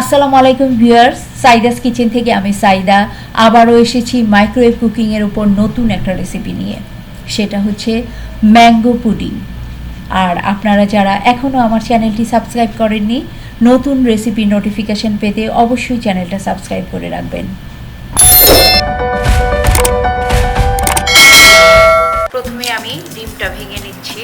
আসসালামু আলাইকুম viewers, Saida's kitchen থেকে আমি সাইদা। আবারও এসেছি মাইক্রোওয়েভ কুকিংয়ের উপর নতুন একটা রেসিপি নিয়ে। সেটা হচ্ছে ম্যাঙ্গো পুডিং আর আপনারা যারা এখনও আমার চ্যানেলটি সাবস্ক্রাইব করেননি, নতুন রেসিপি নোটিফিকেশন পেতে অবশ্যই চ্যানেলটা সাবস্ক্রাইব করে রাখবেন। প্রথমে আমি ডিমটা ভেঙে নিচ্ছি।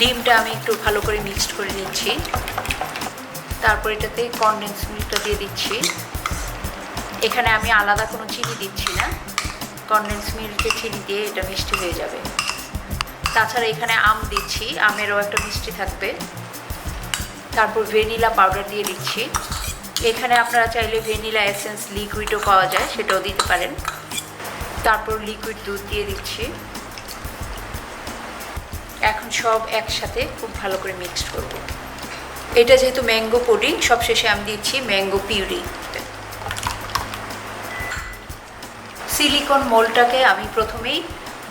ডিমটা আমি একটু ভালো করে মিক্সড করে নিচ্ছি। তারপর এটাতে কনডেন্স মিল্কটা দিয়ে দিচ্ছি। এখানে আমি আলাদা কোনো চিনি দিচ্ছি না। কনডেন্স মিল্কে চিনি দিয়ে এটা মিষ্টি হয়ে যাবে। তাছাড়া এখানে আম দিচ্ছি, আমেরও একটা মিষ্টি থাকবে। তারপর ভ্যানিলা পাউডার দিয়ে দিচ্ছি। এখানে আপনারা চাইলে ভ্যানিলা এসেন্স লিকুইডও পাওয়া যায়, সেটাও দিতে পারেন। তারপর লিকুইড দুধ দিয়ে দিচ্ছি। এখন সব একসাথে খুব ভালো করে মিক্সড করব। এটা যেহেতু ম্যাঙ্গো পুডিং সবশেষে আমি দিচ্ছি ম্যাঙ্গো পিউরি। সিলিকন মোলটাকে আমি প্রথমেই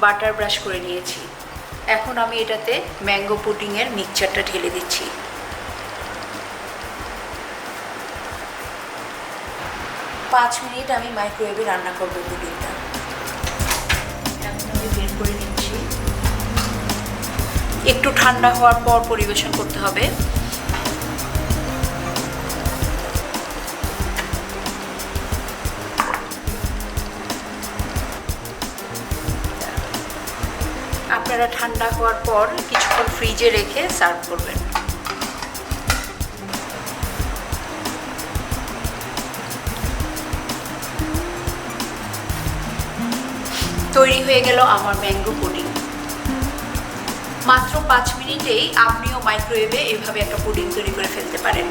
বাটার ব্রাশ করে নিয়েছি। এখন আমি এটাতে ম্যাঙ্গো পুডিংয়ের মিক্সচারটা ঢেলে দিচ্ছি। পাঁচ মিনিট আমি মাইক্রোওয়েভে রান্না করব পুডিংটা একটু ঠান্ডা হওয়ার পর পরিবেশন করতে হবে। আপনারা ঠান্ডা হওয়ার পর কিছুক্ষণ ফ্রিজে রেখে সার্ভ করবেন। তৈরি হয়ে গেল আমার ম্যাঙ্গো পুডিং। মাত্র পাঁচ মিনিটেই আপনিও মাইক্রোওয়েভে এভাবে একটা পুডিং তৈরি করে ফেলতে পারেন।